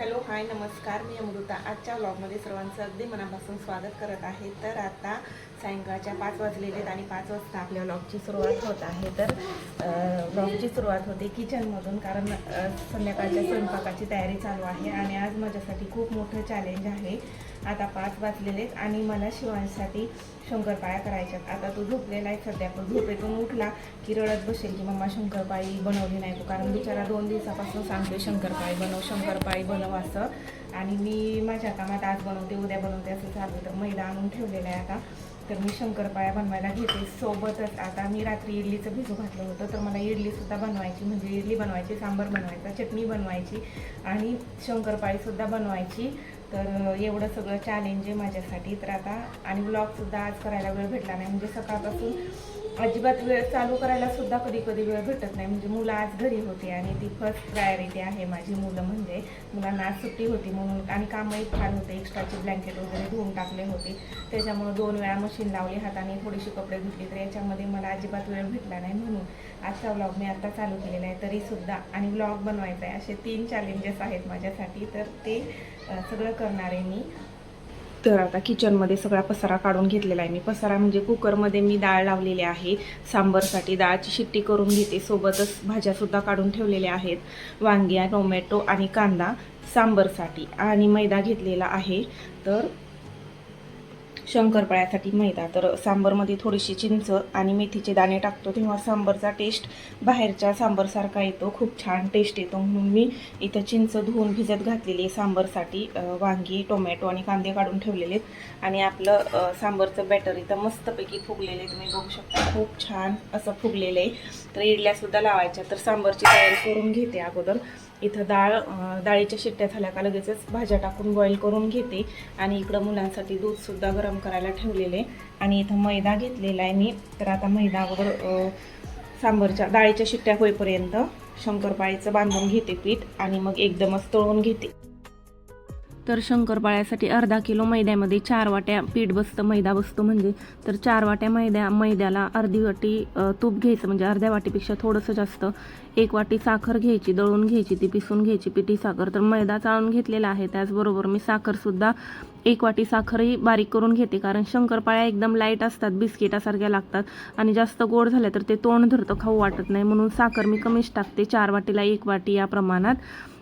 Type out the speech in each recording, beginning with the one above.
Hello hi नमस्कार. मी अमृता. आजच्या व्लॉगमध्ये सर्वांचं अगदी मनापासून स्वागत करत आहे. तर आता सायंकाळच्या पाच वाजलेले आहेत आणि पाच वाजता आपल्या व्लॉगची सुरुवात होत आहे. तर ब्लॉगची सुरुवात होते किचनमधून कारण संध्याकाळच्या स्वयंपाकाची तयारी चालू आहे आणि आज माझ्यासाठी खूप मोठं चॅलेंज आहे. आता पाच वाजलेले आहेत आणि मला शिवांसाठी शंकरपाळ्या करायच्यात आता तो झोपलेला आहे सध्या पण झोपेतून उठला की रडत बसेल की मम्मा शंकरपाळी बनवली नाही तू. कारण बिचारा दोन दिवसापासून सांगतोय शंकरपाळी बनव शंकरपाळी बनव असं. आणि मी माझ्या कामात आज बनवते उद्या बनवते असं चालू तर मैदा आणून ठेवलेलं आहे आता. तर मी शंकरपाळ्या बनवायला घेते. सोबतच आता मी रात्री इडलीचं भिजू घातलं होतं तर मला इडलीसुद्धा बनवायची म्हणजे इडली बनवायची सांबार बनवायचा चटणी बनवायची आणि शंकरपाळीसुद्धा बनवायची. तर एवढं सगळं चॅलेंज आहे माझ्यासाठी. तर आता आणि ब्लॉगसुद्धा आज करायला वेळ भेटला नाही. म्हणजे सकाळपासून अजिबात वेळ चालू करायला सुद्धा कधी कधी वेळ भेटत नाही. म्हणजे मुलं आज घरी होती आणि ती फर्स्ट प्रायोरिटी आहे माझी मुलं म्हणजे. मुलांना आज सुट्टी होती म्हणून आणि कामही फार होते. एक्स्ट्राचे ब्लँकेट वगैरे धुवून टाकले होते. त्याच्यामुळं दोन वेळा मशीन लावली हाताने थोडीशी कपडे धुतली. तर याच्यामध्ये मला अजिबात वेळ भेटला नाही म्हणून आजचा व्लॉग मी आत्ता चालू केलेला आहे. तरीसुद्धा आणि व्लॉग बनवायचा आहे. असे तीन चॅलेंजेस आहेत माझ्यासाठी. तर ते सगळं करणार आहे मी. तर आता किचनमध्ये सगळा पसारा काढून घेतलेला आहे. मी पसारा म्हणजे कुकरमध्ये मी डाळ लावलेली आहे. सांबरसाठी डाळची शिट्टी करून घेते. सोबतच भाज्यासुद्धा काढून ठेवलेल्या आहेत. वांग्या टोमॅटो आणि कांदा सांबरसाठी आणि मैदा घेतलेला आहे. तर शंकरपाळ्यासाठी मैदा. तर सांबरमध्ये थोडीशी चिंच आणि मेथीचे दाणे टाकतो तेव्हा सांबरचा टेस्ट बाहेरच्या सांबरसारखा येतो. खूप छान टेस्ट येतो. म्हणून मी इथं चिंच धुवून भिजत घातलेली आहे सांबरसाठी. वांगी टोमॅटो आणि कांदे काढून ठेवलेले आहेत. आणि आपलं सांबरचं बॅटर इथं मस्तपैकी फुगलेलं आहे. तुम्ही बघू शकता खूप छान असं फुगलेलं आहे. तर इडल्यासुद्धा लावायच्या. तर सांबरची तयारी करून घेते अगोदर. इथं डाळ डाळीच्या शिट्ट्या झाल्या का लगेचच भाज्या टाकून बॉईल करून घेते. आणि इकडं मुलांसाठी दूधसुद्धा गरम करायला ठेवलेले आणि इथं मैदा घेतलेला आहे मी. तर आता मैदा अगोदर सांबरच्या डाळीच्या शिट्ट्या होईपर्यंत शंकरपाळीचं बांधून घेते पीठ. आणि मग एकदमच तळून घेते. तर शंकरपाळ्यासाठी अर्धा किलो मैद्यामध्ये चार वाट्या पीठ बसतं मैदा बसतो म्हणजे. तर चार वाट्या मैद्या मैद्याला अर्धी वाटी तूप घ्यायचं म्हणजे अर्ध्या वाटीपेक्षा थोडंसं जास्त. एक वाटी साखर घ्यायची दळून घ्यायची ती पिसून घ्यायची पिठी साखर. तर मैदा चाळून घेतलेला आहे त्याचबरोबर मी साखरसुद्धा एक वाटी साखरही बारीक करून घेते. कारण शंकरपाळ्या एकदम लाइट असतात बिस्किटासारख्या लागतात आणि जास्त गोड झाल्या तर ते तोंड धरतं खाऊ वाटत नाही. म्हणून साखर मी कमीच टाकते चार वाटीला एक वाटी या प्रमाणात.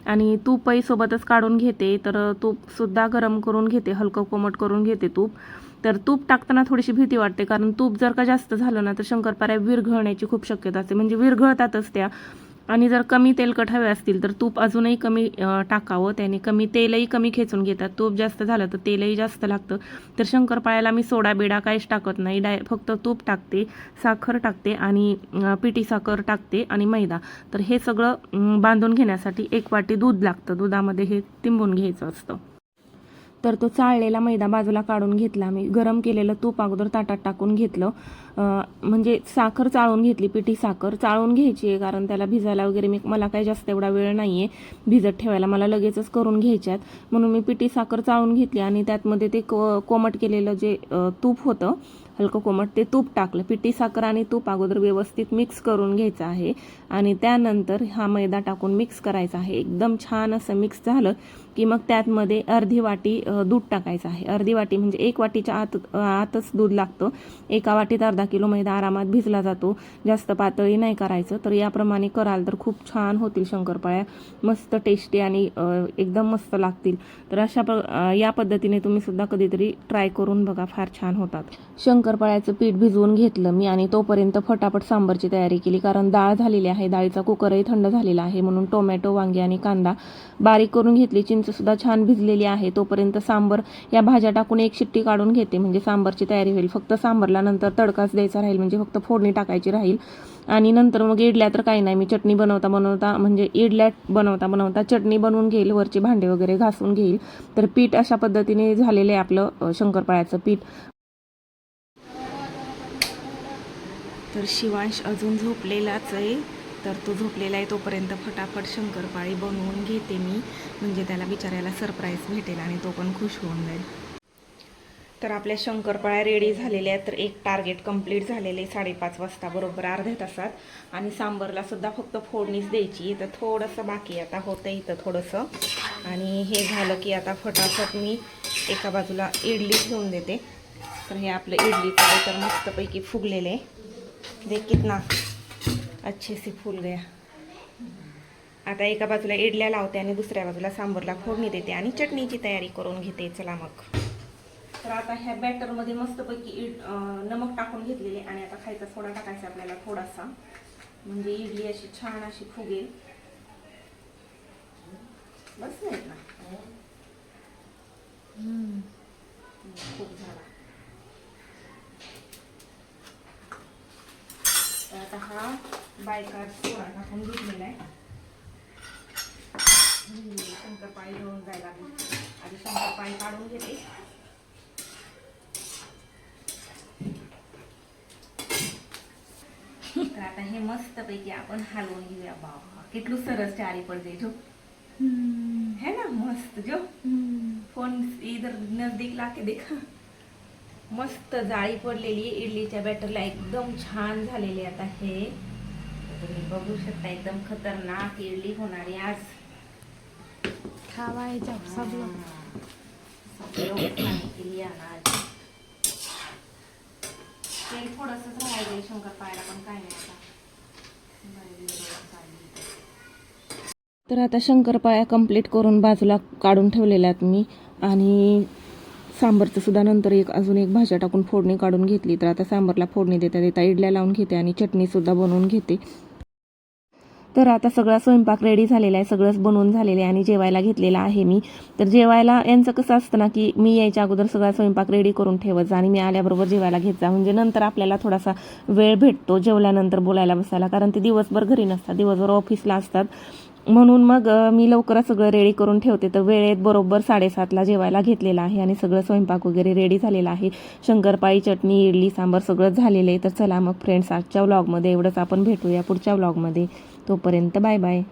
आणि तूपही सोबतच काढून घेते तर तूपसुद्धा गरम करून घेते हलकं कोमट करून घेते तूप. तर तूप टाकताना थोडीशी भीती वाटते कारण तूप जर का जास्त झालं ना तर शंकरपाऱ्या विरघळण्याची खूप शक्यता असते. म्हणजे विरघळतातच त्या. आणि जर कमी तेलकट हवे असतील तर तूप अजूनही कमी टाकावं. त्याने कमी तेलही कमी खेचून घेतात. तूप जास्त झालं तर तेलही जास्त लागतं. तर शंकरपाळ्याला मी सोडा बिडा काहीच टाकत नाही. डाय फक्त तूप टाकते साखर टाकते आणि पिठी साखर टाकते आणि मैदा. तर हे सगळं बांधून घेण्यासाठी एक वाटी दूध लागतं. दुधामध्ये हे तिंबून घ्यायचं असतं. तर तो चाळलेला मैदा बाजूला काढून घेतला. मी गरम केलेलं तूप अगोदर ताटात टाकून घेतलं. म्हणजे साखर चाळून घेतली पिठी साखर चाळून घ्यायची आहे कारण त्याला भिजायला वगैरे मी मला काही जास्त एवढा वेळ नाही आहे भिजत ठेवायला. मला लगेचच करून घ्यायच्यात. म्हणून मी पिठी साखर चाळून घेतली आणि त्यातमध्ये ते को कोमट केलेलं जे तूप होतं हलकं कोमट ते तूप टाकलं. पिठी साखर आणि तूप अगोदर व्यवस्थित मिक्स करून घ्यायचं आहे. आणि त्यानंतर हा मैदा टाकून मिक्स करायचा आहे. एकदम छान असं मिक्स झालं की मग त्यातमध्ये अर्धी वाटी दूध टाकायचं आहे. अर्धी वाटी म्हणजे एक वाटीच्या आत आतच दूध लागतं. एका वाटीत अर्धा किलो मैदा आरामात भिजला जातो. जास्त पातळी नाही करायचं. तर याप्रमाणे कराल तर खूप छान होतील शंकरपाळ्या. मस्त टेस्टी आणि एकदम मस्त लागतील. तर अशा प या पद्धतीने तुम्ही सुद्धा कधीतरी ट्राय करून बघा. फार छान होतात. शंकर शंकरपाळ्याचं पीठ भिजवून घेतलं मी आणि तोपर्यंत फटाफट सांबरची तयारी केली कारण डाळ झालेली आहे डाळीचा कुकरही थंड झालेला आहे म्हणून टोमॅटो वांगे आणि कांदा बारीक करून घेतली. चिंचसुद्धा छान भिजलेली आहे. तोपर्यंत सांबर या भाज्या टाकून एक शिट्टी काढून घेते म्हणजे सांबरची तयारी होईल. फक्त सांबरला नंतर तडकाच द्यायचा राहील म्हणजे फक्त फोडणी टाकायची राहील. आणि नंतर मग इडल्या तर काही नाही मी चटणी बनवता बनवता म्हणजे इडल्या बनवता बनवता चटणी बनवून घेईल वरचे भांडे वगैरे घासून घेईल. तर पीठ अशा पद्धतीने झालेलं आहे आपलं शंकरपाळ्याचं पीठ. तर शिवांश अजून झोपलेलाच आहे. तर तो झोपलेला आहे तोपर्यंत फटाफट शंकरपाळी बनवून घेते मी. म्हणजे त्याला बिचाऱ्याला सरप्राईज भेटेल आणि तो पण खुश होऊन जाईल. तर आपल्या शंकरपाळ्या रेडी झालेल्या आहेत. तर एक टार्गेट कंप्लीट झालेले साडेपाच वाजता बरोबर अर्ध्या तासात. आणि सांबरला सुद्धा फक्त फोडणीच द्यायची. तर थोडंसं बाकी आता होतं इथं थोडंसं. आणि हे झालं की आता फटाफट मी एका बाजूला इडली घेऊन देते. तर हे आपलं इडलीचं तर मस्तपैकी फुगलेले देख कितना अच्छे से फुल गया। आता एका बाजूला इडल्या लावते आणि दुसऱ्या बाजूला सांबरला फोडणी देते आणि चटणीची तयारी करून घेते. चला मग. तर आता ह्या बॅटरमध्ये मस्तपैकी इड नमक टाकून घेतलेले आणि आता खायचा सोडा टाकायचा आपल्याला थोडासा. म्हणजे इडली अशी छान अशी फुगेल. बस नाहीत ना खूप झाला तर आता हा बायका सोडा टाकून घेतलेला आहे. शंकरपाळी घेऊन जायला लागली. आधी शंकरपाळी काढून घेते. तर आता हे मस्त पैकी आपण हलवून घेऊया. बाबा कितलू सरस चारी पडते जो है ना? मस्त जो. फोन इधर नजदीक लाके देखा. मस्त जाळी पडलेली. इडलीच्या बॅटरला एकदम छान झालेली आता हे. तुम्ही बघू शकता एकदम खतरनाक इडली होणारी आज. खावायच्या सब लोग सब लोग खाने के लिए आना आज. तेल थोडंसंच राहायचं शंकर पाहायला पण काय नाही आता. तर आता शंकरपाळ्या कंप्लीट करून बाजूला काढून ठेवलेल्या आहेत मी. आणि सांबरचं सुद्धा नंतर एक अजून एक भाज्या टाकून फोडणी काढून घेतली. तर आता सांबरला फोडणी देता देता इडल्या लावून घेते आणि चटणीसुद्धा बनवून घेते. तर आता सगळा स्वयंपाक रेडी झालेला आहे. सगळंच बनवून झालेलं आहे आणि जेवायला घेतलेला आहे मी. तर जेवायला यांचं कसं असतं ना की मी यायच्या अगोदर सगळा स्वयंपाक रेडी करून ठेवत जा आणि मी आल्याबरोबर जेवायला घेत जा. म्हणजे नंतर आपल्याला थोडासा वेळ भेटतो जेवल्यानंतर बोलायला बसायला. कारण ते दिवसभर घरी नसतात. दिवसभर ऑफिसला असतात. म्हणून मग मी लवकरच सगळं रेडी करून ठेवते. तर वेळेत बरोबर साडेसातला जेवायला घेतलेला आहे आणि सगळं स्वयंपाक वगैरे रेडी झालेला आहे. शंकरपाळी चटणी इडली सांबार सगळं झालेलं आहे. तर चला मग फ्रेंड्स आजच्या व्लॉगमध्ये एवढंच. आपण भेटूया पुढच्या व्लॉगमध्ये तोपर्यंत बाय बाय